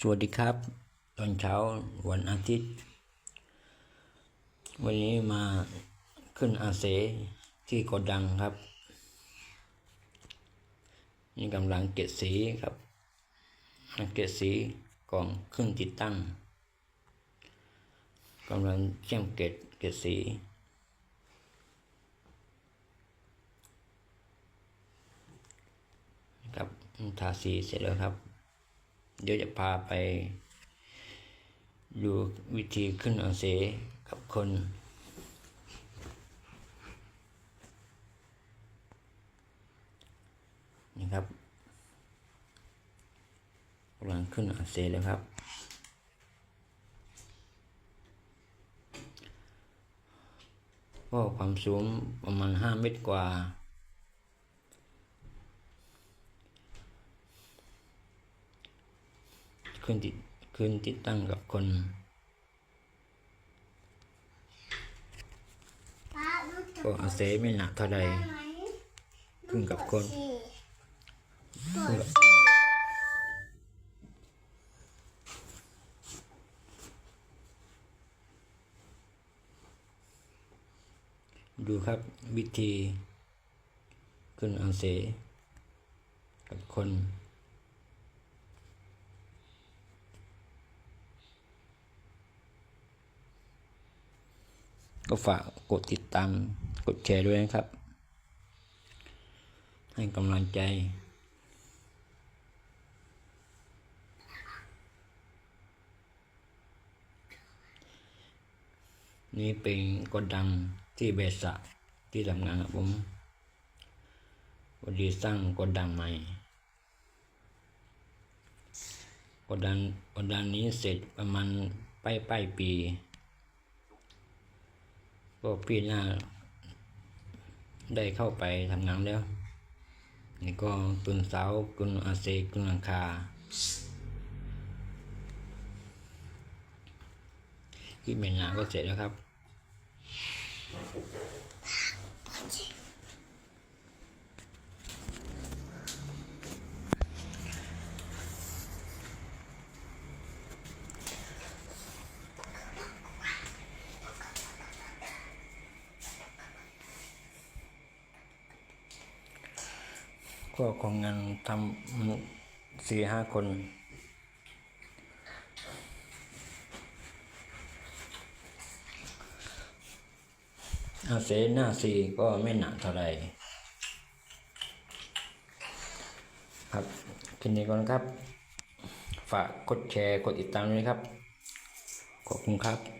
สวัสดีครับ ตอนเช้าวันอาทิตย์ วันนี้มาขึ้นอาเสที่กดังครับ นี่กำลังเก็บสีครับเก็บสีกล่องขึ้นติดตั้งกำลังเชื่อมเกล็ดเกล็ดสีครับทาสีเสร็จแล้วครับ เดี๋ยวจะพาไป ดูวิธีขึ้นอาเสกับคน นี่ครับกำลังขึ้นอาเซแล้วครับ ก็ความสูงประมาณห้าเมตรกว่า ขึ้นติดขึ้นติดตั้งกับคนก็อาเซไม่หนักเท่าใดไหมขึ้นกับคนขึ้นกับดูครับวิธีขึ้นอาเซกับคน ก็ฝากกดติดตาม กดแชร์ด้วยนะครับ ให้กำลังใจ นี่เป็นกดดังที่เบสะที่ทำงานกับผมวันดีสร้างกดดังใหม่กดดังกดดังนี้เสร็จประมาณป้ายป้ายปี ก็ปีหน้า ได้เข้าไปทำงานแล้ว นี่ก็ตุนเสากุนอาเซกุนหลังคา ที่เมนาก็เสร็จแล้วครับ ก็ของงานทำสี่ห้าคน อาเซหน้าสี่ก็ไม่หนักเท่าไหร่ครับคืนนี้ก่อนครับ ฝากกดแชร์กดติดตามด้วยครับ ขอบคุณครับ